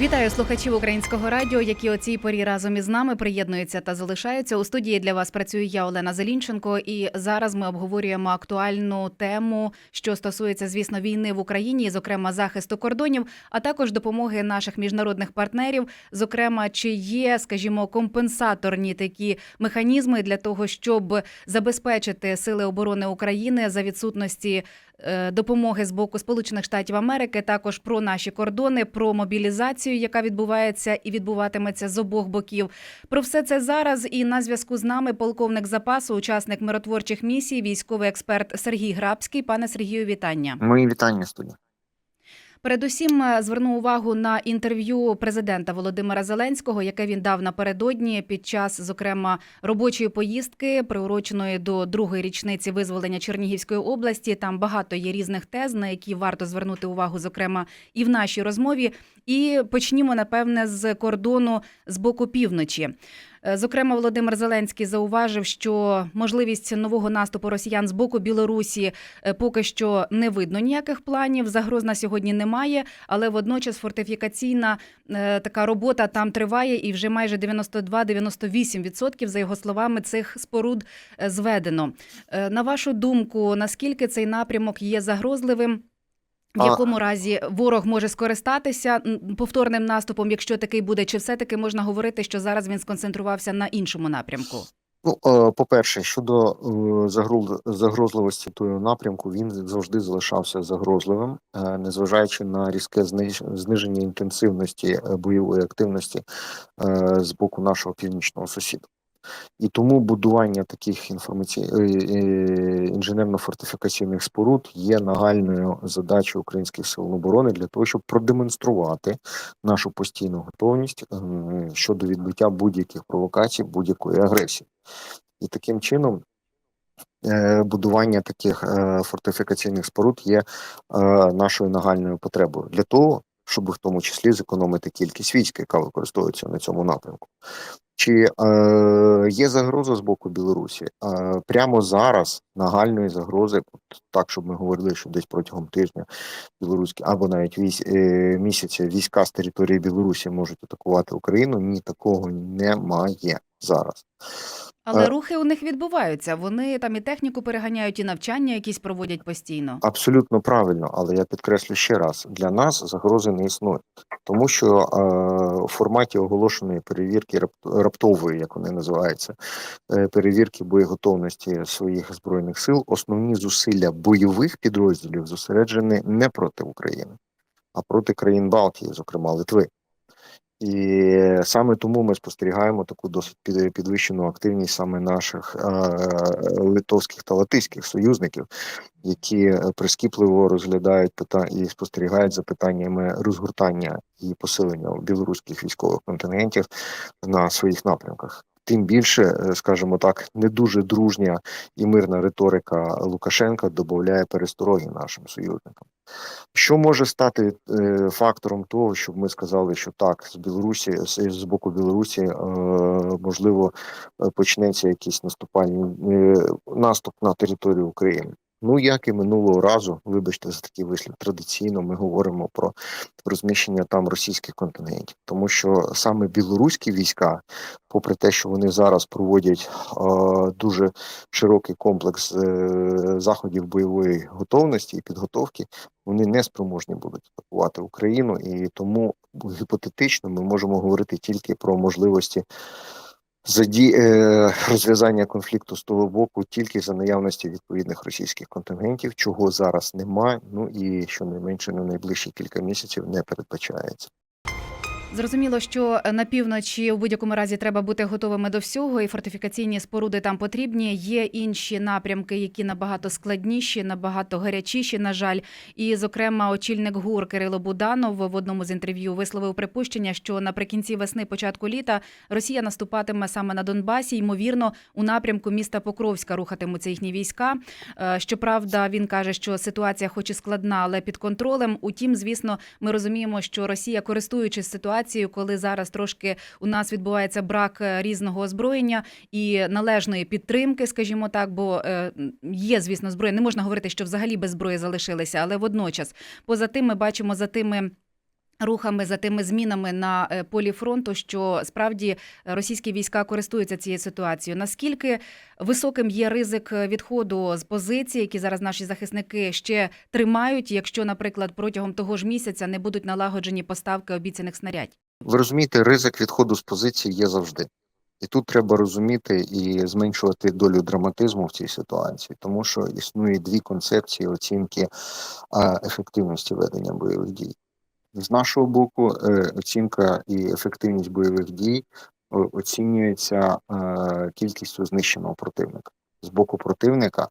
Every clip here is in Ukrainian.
Вітаю слухачів українського радіо, які о цій порі разом із нами приєднуються та залишаються. У студії для вас працюю я, Олена Зелінченко. І зараз ми обговорюємо актуальну тему, що стосується, звісно, війни в Україні, зокрема захисту кордонів, а також допомоги наших міжнародних партнерів. Зокрема, чи є, скажімо, компенсаторні такі механізми для того, щоб забезпечити сили оборони України за відсутності допомоги з боку Сполучених Штатів Америки, також про наші кордони, про мобілізацію, яка відбувається і відбуватиметься з обох боків. Про все це зараз і на зв'язку з нами полковник запасу, учасник миротворчих місій, військовий експерт Сергій Грабський. Пане Сергію, вітання. Мої вітання студія. Передусім е, зверну увагу на інтерв'ю президента Володимира Зеленського, яке він дав напередодні під час, зокрема, робочої поїздки, приуроченої до другої річниці визволення Чернігівської області. Там багато є різних тез, на які варто звернути увагу, зокрема, і в нашій розмові. І почнімо напевне з кордону з боку півночі. Е, Зокрема, Володимир Зеленський зауважив, що можливість нового наступу росіян з боку Білорусі е, поки що не видно ніяких планів. Загроз на сьогодні немає, але водночас фортифікаційна е, така робота там триває, і вже майже 92-98% за його словами цих споруд зведено. На вашу думку, наскільки цей напрямок є загрозливим? В А- якому разі ворог може скористатися повторним наступом, якщо такий буде, чи все-таки можна говорити, що зараз він сконцентрувався на іншому напрямку? Ну, е, по-перше, щодо е, загрозливості того напрямку, він завжди залишався загрозливим, е, незважаючи на різке зниж- зниження інтенсивності бойової активності з боку нашого північного сусіда. І тому будування таких інформацій е, е, інженерно-фортифікаційних споруд є нагальною задачею українських сил оборони для того, щоб продемонструвати нашу постійну готовність щодо відбиття будь-яких провокацій, будь-якої агресії. І таким чином е, будування таких фортифікаційних споруд є нашою нагальною потребою для того, щоб в тому числі зекономити кількість військ, яка використовується на цьому напрямку. Чи е, є загроза з боку Білорусі? Е, прямо зараз нагальної загрози, от так щоб ми говорили, що десь протягом тижня білоруські або навіть військ, е, місяця війська з території Білорусі можуть атакувати Україну. Ні, такого немає зараз. Але Е. рухи у них відбуваються. Вони там і техніку переганяють, і навчання якісь проводять постійно. Абсолютно правильно, але я підкреслю ще раз: для нас загрози не існує, тому що е, у форматі оголошеної перевірки рап- раптової, як вони називаються, е, перевірки боєготовності своїх збройних сил, основні зусилля бойових підрозділів зосереджені не проти України, а проти країн Балтії, зокрема Литви. І саме тому ми спостерігаємо таку досить під- підвищену активність саме наших е, литовських та латиських союзників, які прискіпливо розглядають питання і спостерігають за питаннями розгортання і посилення білоруських військових контингентів на своїх напрямках. Тим більше, е, скажімо так, не дуже дружня і мирна риторика Лукашенка додає перестороги нашим союзникам. Що може стати е, фактором того, щоб ми сказали, що так, з Білорусі, з, боку Білорусі, е, можливо, почнеться якийсь наступальний наступ на територію України? Ну, як і минулого разу, вибачте за такий вислів, традиційно ми говоримо про розміщення там російських контингентів, тому що саме білоруські війська, попри те, що вони зараз проводять е, дуже широкий комплекс е, заходів бойової готовності і підготовки, вони не спроможні будуть атакувати Україну, і тому гіпотетично ми можемо говорити тільки про можливості заді... е, розв'язання конфлікту з того боку тільки за наявності відповідних російських контингентів, чого зараз немає. Ну і щонайменше на найближчі кілька місяців не передбачається. Зрозуміло, що на півночі у будь-якому разі треба бути готовими до всього, і фортифікаційні споруди там потрібні. Є інші напрямки, які набагато складніші, набагато гарячіші. На жаль, і зокрема, очільник ГУР Кирило Буданов в одному з інтерв'ю висловив припущення, що наприкінці весни, початку літа, Росія наступатиме саме на Донбасі. Ймовірно, у напрямку міста Покровська рухатимуться їхні війська. Е, Щоправда, він каже, що ситуація, хоч і складна, але під контролем. Утім, звісно, ми розуміємо, що Росія, користуючись ситуацією, коли зараз трошки у нас відбувається брак е, різного озброєння і належної підтримки, скажімо так, бо е, є, звісно, зброя. Не можна говорити, що взагалі без зброї залишилися, але водночас, поза тим, ми бачимо за тими. Рухами, за тими змінами на е, полі фронту, що справді російські війська користуються цією ситуацією. Наскільки високим є ризик е, відходу з позицій, які зараз наші захисники ще тримають, якщо, наприклад, протягом того ж місяця не будуть налагоджені поставки обіцяних снарядів? Ви розумієте, ризик відходу з позиції є завжди. І тут треба розуміти і зменшувати долю драматизму в цій ситуації, тому що існує дві концепції оцінки ефективності ведення бойових дій. З нашого боку, е, оцінка і ефективність бойових дій о- оцінюється е, кількістю знищеного противника. З боку противника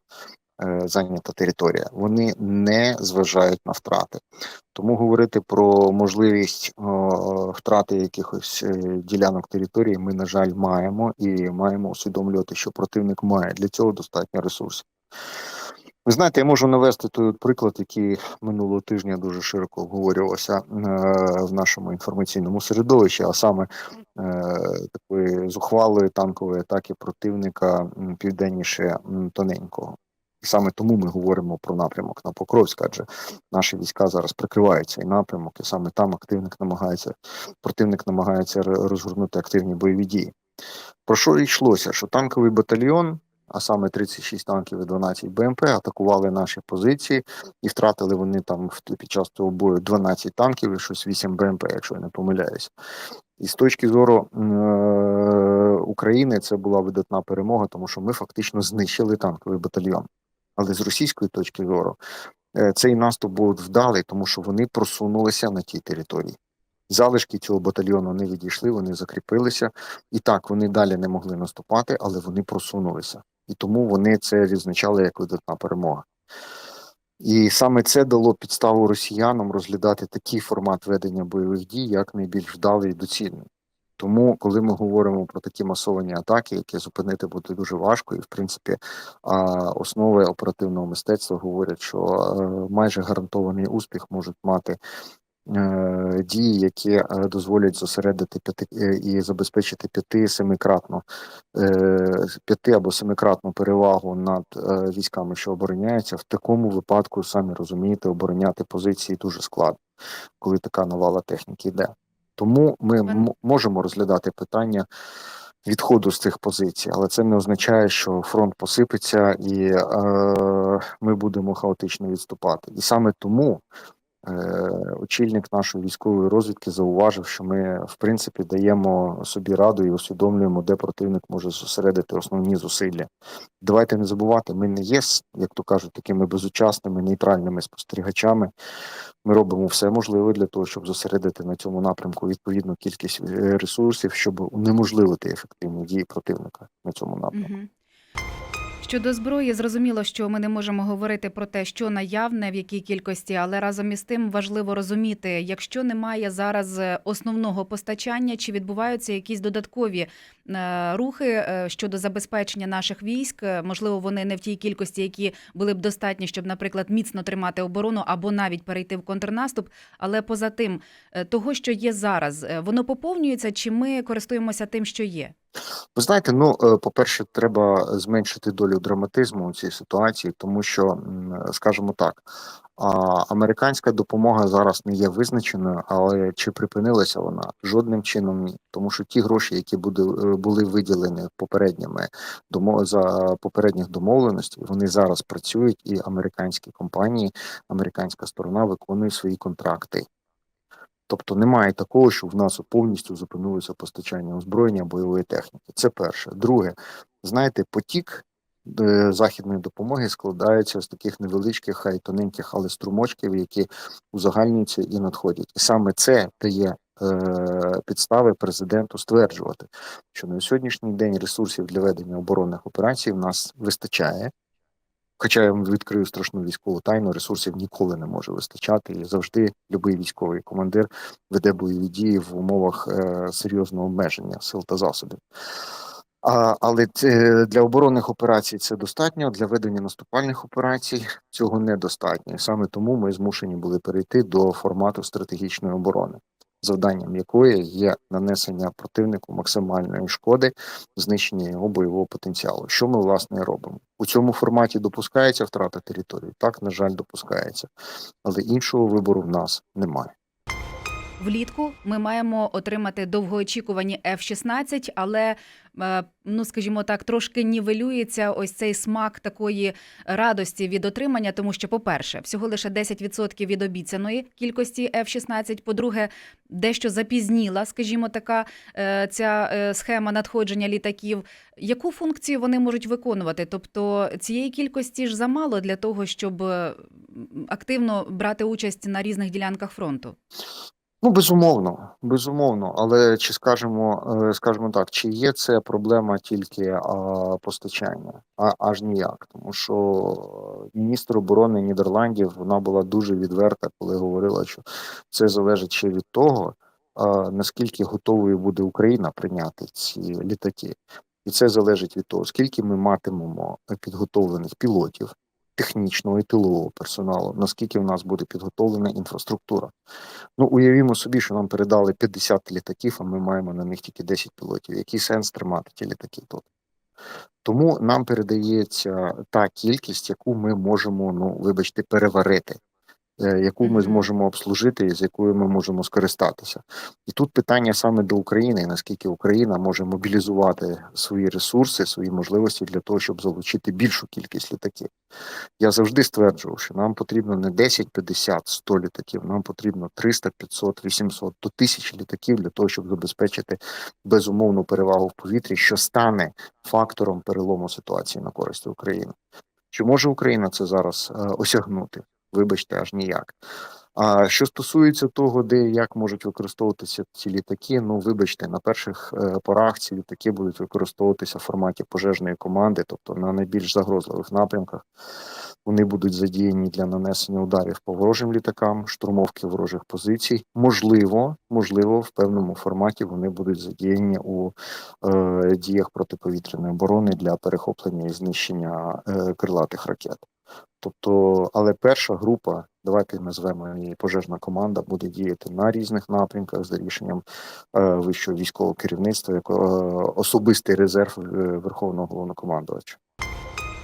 е, зайнята територія, вони не зважають на втрати. Тому говорити про можливість втрати якихось е, ділянок території ми, на жаль, маємо і маємо усвідомлювати, що противник має для цього достатньо ресурсів. Ви знаєте, я можу навести той приклад, який минулого тижня дуже широко обговорювався е, в нашому інформаційному середовищі, а саме е, такої зухвалої танкової атаки противника південніше тоненького. І саме тому ми говоримо про напрямок на Покровськ, адже наші війська зараз прикривають цей напрямок, і саме там активник намагається, противник намагається розгорнути активні бойові дії. Про що йшлося? Що танковий батальйон, а саме 36 танків і 12 БМП, атакували наші позиції і втратили вони там під час цього бою 12 танків і щось 8 БМП, якщо я не помиляюсь. І з точки зору е, України це була видатна перемога, тому що ми фактично знищили танковий батальйон. Але з російської точки зору е, цей наступ був вдалий, тому що вони просунулися на тій території. Залишки цього батальйону не відійшли, вони закріпилися. І так, вони далі не могли наступати, але вони просунулися. І тому вони це відзначали як видатна перемога. І саме це дало підставу росіянам розглядати такий формат ведення бойових дій як найбільш вдалий і доцільний. Тому, коли ми говоримо про такі масовані атаки, які зупинити буде дуже важко, і в принципі основи оперативного мистецтва говорять, що е, майже гарантований успіх можуть мати дії, які е, дозволять зосередити п'яти е, і забезпечити п'яти-семикратну е, п'яти або семикратну перевагу над е, військами, що обороняються. В такому випадку, самі розумієте, обороняти позиції дуже складно, коли така навала техніки йде. Тому ми можемо розглядати питання відходу з цих позицій, але це не означає, що фронт посипеться і е, ми будемо хаотично відступати. І саме тому е, очільник нашої військової розвідки зауважив, що ми в принципі даємо собі раду і усвідомлюємо, де противник може зосередити основні зусилля. Давайте не забувати, ми не є, як то кажуть, такими безучасними нейтральними спостерігачами. Ми робимо все можливе для того, щоб зосередити на цьому напрямку відповідну кількість е, ресурсів, щоб унеможливити ефективні дії противника на цьому напрямку. Щодо зброї, зрозуміло, що ми не можемо говорити про те, що наявне в якій кількості, але разом із тим важливо розуміти, якщо немає зараз е, основного постачання, чи відбуваються якісь додаткові е, рухи е, щодо забезпечення наших військ. Можливо, вони не в тій кількості, які були б достатні, щоб, наприклад, міцно тримати оборону або навіть перейти в контрнаступ. Але поза тим, того, що є зараз, воно поповнюється, чи ми користуємося тим, що є? Ви знаєте, ну е, по-перше, треба зменшити долю драматизму у цій ситуації, тому що, скажімо так, американська допомога зараз не є визначеною, але чи припинилася вона жодним чином ні, тому що ті гроші, які е, були виділені попередніми за попередніх домовленостей, вони зараз працюють, і американські компанії, американська сторона виконує свої контракти. Тобто немає такого, що в нас повністю зупинилося постачання озброєння бойової техніки. Це перше. Друге, знаєте, потік е, західної допомоги складається з таких невеличких, хай тоненьких, але струмочків, які узагальнюються і надходять. І саме це дає е, підстави президенту стверджувати, що на сьогоднішній день ресурсів для ведення оборонних операцій в нас вистачає. Хоча я відкрию страшну військову тайну, ресурсів ніколи не може вистачати, і завжди будь-який військовий командир веде бойові дії в умовах е, серйозного обмеження сил та засобів. А, але це, для оборонних операцій це достатньо, для ведення наступальних операцій цього недостатньо. І саме тому ми змушені були перейти до формату стратегічної оборони, завданням якої є нанесення противнику максимальної шкоди, знищення його бойового потенціалу. Що ми власне робимо у цьому форматі? Допускається втрата території? Так, на жаль, допускається, але іншого вибору в нас немає. Влітку ми маємо отримати довгоочікувані F-16, але е, ну скажімо так, трошки нівелюється ось цей смак такої радості від отримання, тому що, по-перше, всього лише 10% від обіцяної кількості F-16, По-друге, дещо запізніла, скажімо, така е, ця е, схема надходження літаків. Яку функцію вони можуть виконувати? Тобто цієї кількості ж замало для того, щоб активно брати участь на різних ділянках фронту. Ну, безумовно, безумовно. Але чи скажемо, е, скажімо так, чи є це проблема тільки а, постачання? А аж ніяк. Тому що міністр оборони Нідерландів вона була дуже відверта, коли говорила, що це залежить ще від того, а, наскільки готовою буде Україна прийняти ці літаки. І це залежить від того, скільки ми матимемо підготовлених пілотів, технічного і тилового персоналу, наскільки в нас буде підготовлена інфраструктура. Ну, уявімо собі, що нам передали 50 літаків, а ми маємо на них тільки 10 пілотів. Який сенс тримати ті літаки тут? Тому нам передається та кількість, яку ми можемо, ну вибачте, переварити, яку ми зможемо обслужити і з якою ми можемо скористатися. І тут питання саме до України, наскільки Україна може мобілізувати свої ресурси, свої можливості для того, щоб залучити більшу кількість літаків. Я завжди стверджував, що нам потрібно не 10, 50, 100 літаків, нам потрібно 300, 500, 800 до 1000 літаків для того, щоб забезпечити безумовну перевагу в повітрі, що стане фактором перелому ситуації на користь України. Чи може Україна це зараз е, осягнути? Вибачте, аж ніяк. А що стосується того, де як можуть використовуватися ці літаки, ну вибачте, на перших е, порах ці літаки будуть використовуватися в форматі пожежної команди, тобто на найбільш загрозливих напрямках. Вони будуть задіяні для нанесення ударів по ворожим літакам, штурмовки ворожих позицій. Можливо, можливо, в певному форматі вони будуть задіяні у е, діях протиповітряної оборони для перехоплення і знищення е, крилатих ракет. Тобто, але перша група, давайте назвемо її пожежна команда, буде діяти на різних напрямках за рішенням е, вищого військового керівництва, як е, особистий резерв е, верховного головнокомандувача.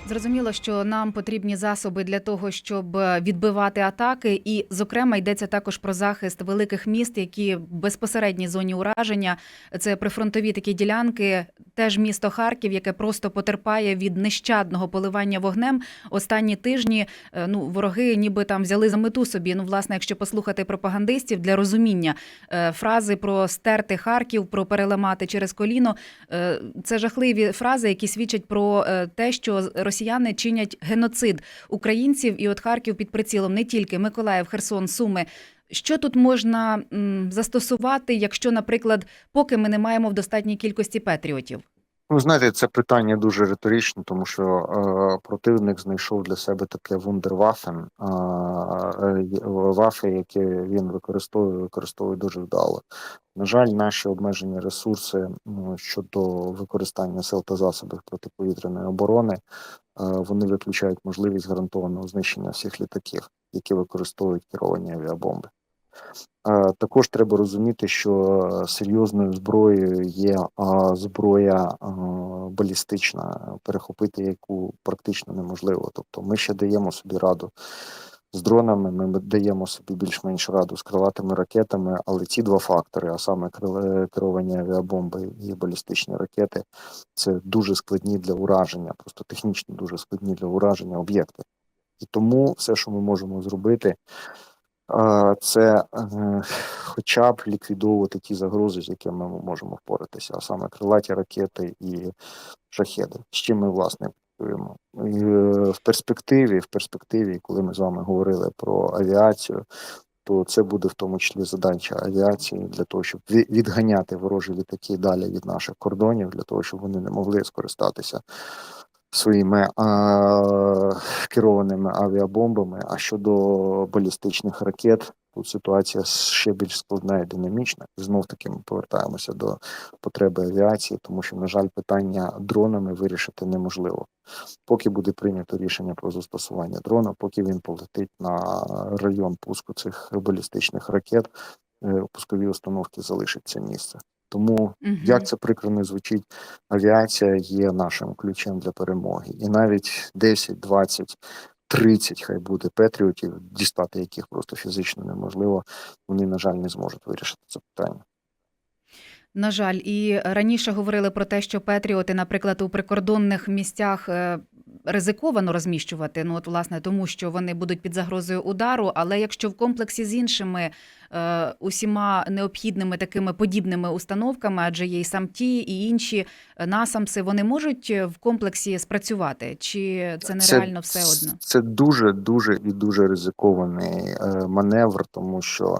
Зрозуміло, що нам потрібні засоби для того, щоб відбивати атаки, і, зокрема, йдеться також про захист великих міст, які в безпосередній зоні ураження. Це прифронтові такі ділянки. Теж місто Харків, яке просто потерпає від нещадного поливання вогнем. Останні тижні е, ну вороги, ніби там взяли за мету собі. Ну, власне, якщо послухати пропагандистів для розуміння е, фрази про стерти Харків, про переламати через коліно. Е, Це жахливі фрази, які свідчать про те, що росіяни чинять геноцид українців, і от Харків під прицілом не тільки Миколаїв, Херсон, Суми. Що тут можна застосувати, якщо, наприклад, поки ми не маємо в достатній кількості патріотів? Ну, знаєте, це питання дуже риторичне, тому що е, противник знайшов для себе таке вундервафен, е, е, вафи, яке він використовує, використовує дуже вдало. На жаль, наші обмежені ресурси ну, щодо використання сил та засобів протиповітряної оборони, е, вони виключають можливість гарантованого знищення всіх літаків, які використовують керовані авіабомби. Е, Також треба розуміти, що серйозною зброєю є зброя балістична, перехопити яку практично неможливо. Тобто ми ще даємо собі раду з дронами, ми даємо собі більш-менш раду з крилатими ракетами, але ці два фактори, а саме керовані авіабомби і балістичні ракети, це дуже складні для ураження, просто технічно дуже складні для ураження об'єкти. І тому все, що ми можемо зробити, це е, хоча б ліквідовувати ті загрози, з якими ми можемо впоратися, а саме крилаті ракети і шахеди. З чим ми власне працюємо. Е, в перспективі, в перспективі, коли ми з вами говорили про авіацію, то це буде в тому числі задача авіації для того, щоб ві- відганяти ворожі літаки далі від наших кордонів, для того, щоб вони не могли скористатися своїми а, керованими авіабомбами. А щодо балістичних ракет, тут ситуація ще більш складна і динамічна. Знов таки ми повертаємося до потреби авіації, тому що, на жаль, питання дронами вирішити неможливо. Поки буде прийнято рішення про застосування дрона, поки він полетить на район пуску цих балістичних ракет, е, пускові установки залишиться місце. Тому Мгм. як це прикро не звучить, авіація є нашим ключем для перемоги. І навіть 10, 20, 30, хай буде патріотів, дістати яких просто фізично неможливо. Вони, на жаль, не зможуть вирішити це питання. На жаль, і раніше говорили про те, що Петріоти, наприклад, у прикордонних місцях е, ризиковано розміщувати. Ну от власне тому, що вони будуть під загрозою удару. Але якщо в комплексі з іншими усіма необхідними такими подібними установками, адже є і самті, і інші е, насамси, вони можуть е, в комплексі спрацювати, чи це нереально все одно? Це дуже дуже і дуже ризикований е, маневр, тому що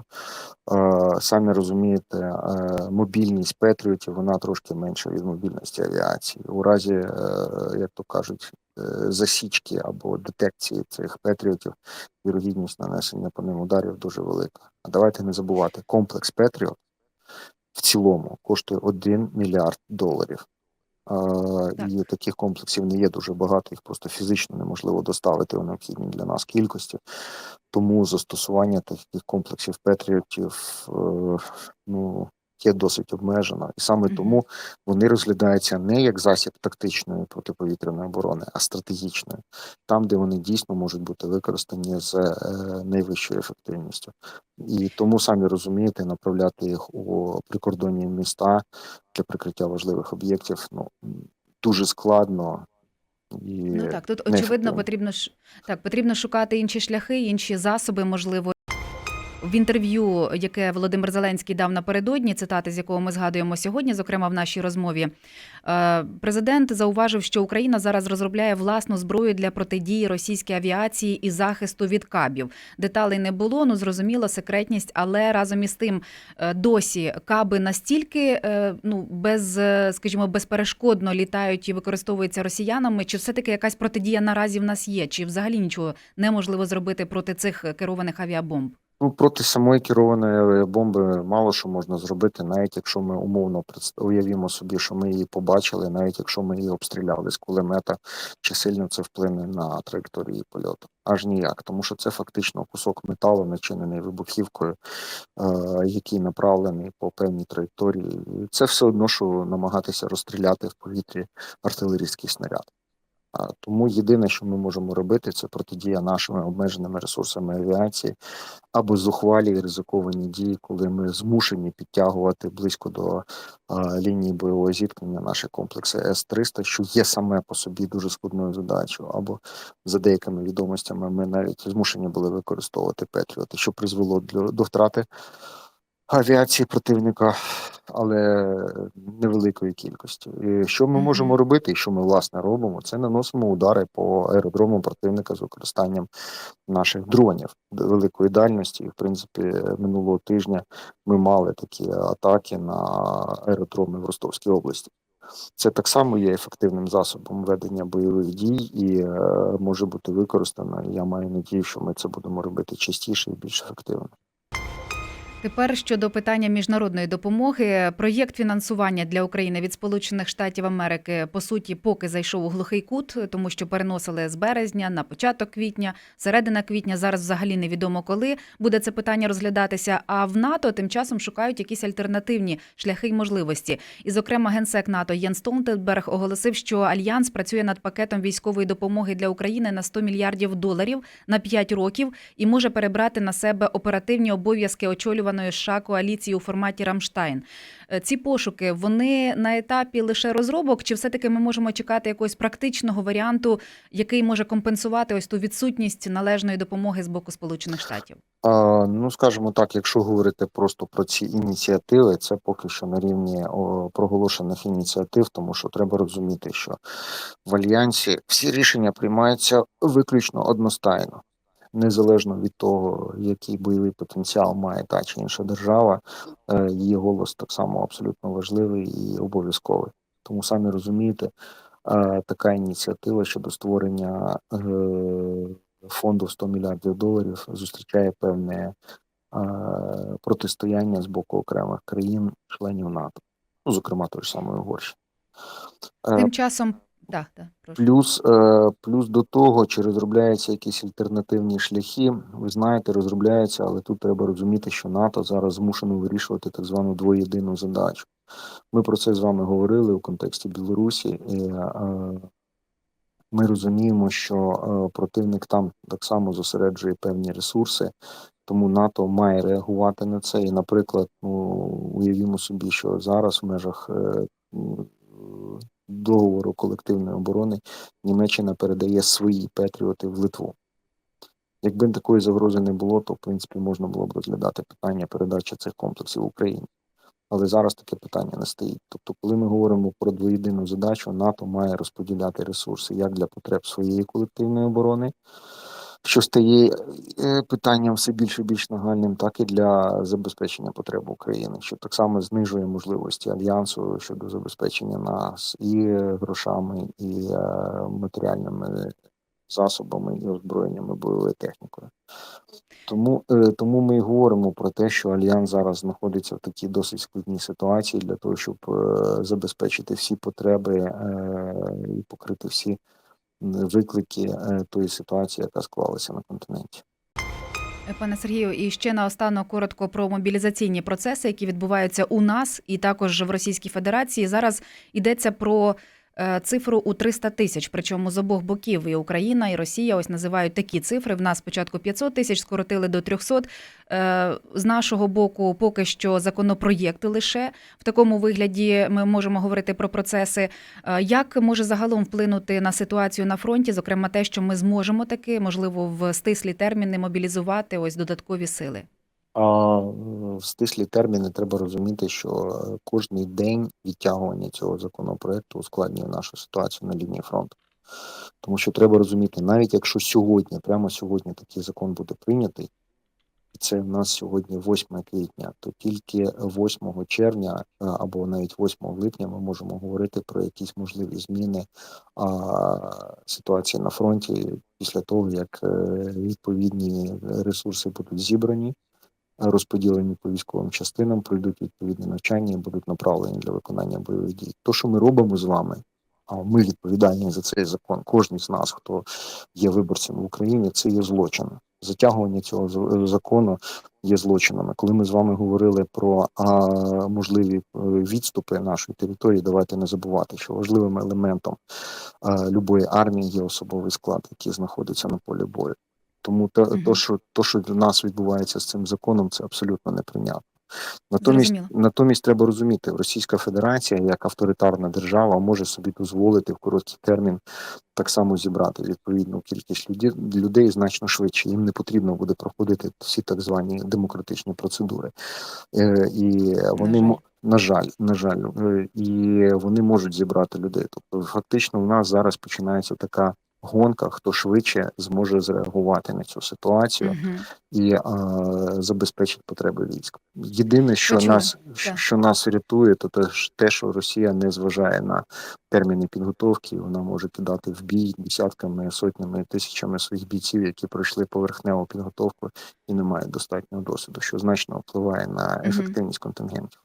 е, самі розумієте, е, мобільність Петріотів вона трошки менша від мобільності авіації. У разі, е, як то кажуть, е, засічки або детекції цих Петріотів, вірогідність нанесення по ним ударів дуже велика. А давайте не забувати, комплекс Петріот в цілому коштує 1 мільярд доларів. Так. І таких комплексів не є дуже багато, їх просто фізично неможливо доставити у необхідній для нас кількості. Тому застосування таких комплексів Петріотів е, ну, є досить обмежено. І саме тому вони розглядаються не як засіб тактичної протиповітряної оборони, а стратегічної, там, де вони дійсно можуть бути використані з е, найвищою ефективністю. І тому самі розумієте, направляти їх у прикордонні міста для прикриття важливих об'єктів ну дуже складно. І Ну так, тут очевидно потрібно так, потрібно шукати інші шляхи, інші засоби, можливо. В інтерв'ю, яке Володимир Зеленський дав напередодні, цитати з якого ми згадуємо сьогодні, зокрема в нашій розмові, е, президент зауважив, що Україна зараз розробляє власну зброю для протидії російській авіації і захисту від кабів. Деталей не було, ну зрозуміло, секретність, але разом із тим е, досі каби настільки е, ну без, скажімо, безперешкодно літають і використовуються росіянами. Чи все таки якась протидія наразі в нас є? Чи взагалі нічого неможливо зробити проти цих керованих авіабомб? Ну, проти самої керованої авіабомби мало що можна зробити, навіть якщо ми умовно уявімо собі, що ми її побачили, навіть якщо ми її обстріляли з кулемета, чи сильно це вплине на траєкторії польоту? Аж ніяк, тому що це фактично кусок металу, начинений вибухівкою, е, який направлений по певній траєкторії. Це все одно, що намагатися розстріляти в повітрі артилерійський снаряд. Тому єдине, що ми можемо робити, це протидія нашими обмеженими ресурсами авіації або зухвалі і ризиковані дії, коли ми змушені підтягувати близько до а, лінії бойового зіткнення наші комплекси С-300, що є саме по собі дуже складною задачею, або за деякими відомостями ми навіть змушені були використовувати Петріоти, що призвело до втрати авіації противника, але невеликої кількості. І що ми можемо робити, і що ми власне робимо, це наносимо удари по аеродрому противника з використанням наших дронів великої дальності. І, в принципі, минулого тижня ми мали такі атаки на аеродроми в Ростовській області. Це так само є ефективним засобом ведення бойових дій і е, може бути використано. Я маю надію, що ми це будемо робити частіше і більш ефективно. Тепер щодо питання міжнародної допомоги, проєкт фінансування для України від Сполучених Штатів Америки по суті поки зайшов у глухий кут, тому що переносили з березня на початок квітня, середина квітня. Зараз взагалі невідомо коли буде це питання розглядатися. А в НАТО тим часом шукають якісь альтернативні шляхи й можливості. І, зокрема, генсек НАТО Єн Столтенберг оголосив, що альянс працює над пакетом військової допомоги для України на 100 мільярдів доларів на 5 років і може перебрати на себе оперативні обов'язки очолюваної США коаліції у форматі Рамштайн. Е, Ці пошуки вони на етапі лише розробок, чи все-таки ми можемо чекати якогось практичного варіанту, який може компенсувати ось ту відсутність належної допомоги з боку Сполучених Штатів? А, ну, скажімо так, якщо говорити просто про ці ініціативи, це поки що на рівні о, проголошених ініціатив, тому що треба розуміти, що в альянсі всі рішення приймаються виключно одностайно, незалежно від того, який бойовий потенціал має та чи інша держава, е, її голос так само абсолютно важливий і обов'язковий. Тому самі розумієте, е, така ініціатива щодо створення е, фонду в 100 мільярдів доларів зустрічає певне протистояння з боку окремих країн-членів НАТО, ну, зокрема той ж самої Угорщини. Тим часом, так, так, прошу. Плюс, е, плюс до того, чи розробляються якісь альтернативні шляхи, ви знаєте, розробляються, але тут треба розуміти, що НАТО зараз змушено вирішувати так звану двоєдину задачу. Ми про це з вами говорили у контексті Білорусі. І, е, Ми розуміємо, що е, противник там так само зосереджує певні ресурси, тому НАТО має реагувати на це. І, наприклад, ну уявімо собі, що зараз в межах договору колективної оборони Німеччина передає свої патріоти в Литву. Якби такої загрози не було, то в принципі можна було б розглядати питання передачі цих комплексів Україні. Але зараз таке питання не стоїть. Тобто, коли ми говоримо про двоєдину задачу, НАТО має розподіляти ресурси як для потреб своєї колективної оборони, що стає е, питанням все більше і більш нагальним, так і для забезпечення потреб України, що так само знижує можливості альянсу щодо забезпечення нас і грошами, і е, матеріальними засобами, і озброєнням, і бойовою технікою. Тому, е, тому ми і говоримо про те, що альянс зараз знаходиться в такій досить складній ситуації для того, щоб е, забезпечити всі потреби е, і покрити всі виклики е, тої ситуації, яка склалася на континенті. Пане Сергію, і ще наостанок коротко про мобілізаційні процеси, які відбуваються у нас і також в Російській Федерації. Зараз йдеться про цифру у 300 тисяч. Причому з обох боків і Україна, і Росія ось називають такі цифри. В нас спочатку 500 тисяч, скоротили до 300. Е, З нашого боку, поки що законопроєкти лише в такому вигляді ми можемо говорити про процеси. Е, Як може загалом вплинути на ситуацію на фронті, зокрема те, що ми зможемо таки, можливо, в стислі терміни мобілізувати ось додаткові сили? А в стислі терміни треба розуміти, що е, кожний день відтягування цього законопроекту ускладнює нашу ситуацію на лінії фронту. Тому що треба розуміти, навіть якщо сьогодні, прямо сьогодні такий закон буде прийнятий, і це в нас сьогодні 8 квітня, то тільки 8 червня е, або навіть 8 липня ми можемо говорити про якісь можливі зміни а, ситуації на фронті після того, як е, відповідні ресурси будуть зібрані розподілені по військовим частинам, пройдуть відповідне навчання і будуть направлені для виконання бойових дій. То, що ми робимо з вами, а ми відповідальні за цей закон. Кожен з нас, хто є виборцем в Україні, це є злочин. Затягування цього з- закону є злочинами. Коли ми з вами говорили про а, можливі е, відступи нашої території, давайте не забувати, що важливим елементом а, любої армії є особовий склад, який знаходиться на полі бою. Тому те, Мгм. то, що то, що в нас відбувається з цим законом, це абсолютно неприйнятно. Натомість, Зрозуміло. натомість треба розуміти, Російська Федерація як авторитарна держава може собі дозволити в короткий термін так само зібрати відповідну кількість людей, людей значно швидше. Їм не потрібно буде проходити всі так звані демократичні процедури. Е, і вони на жаль, на жаль, е, і вони можуть зібрати людей. Тобто, фактично, у нас зараз починається така гонка, хто швидше зможе зреагувати на цю ситуацію Мгм. і е, забезпечить потреби військ. Єдине, що Почули. нас Так. що нас рятує, то те, те, що Росія не зважає на терміни підготовки, вона може кидати в бій десятками, сотнями, тисячами своїх бійців, які пройшли поверхневу підготовку і не мають достатнього досвіду, що значно впливає на ефективність контингентів.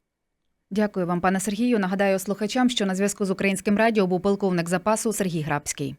Дякую вам, пане Сергію. Нагадаю слухачам, що на зв'язку з українським радіо був полковник запасу Сергій Грабський.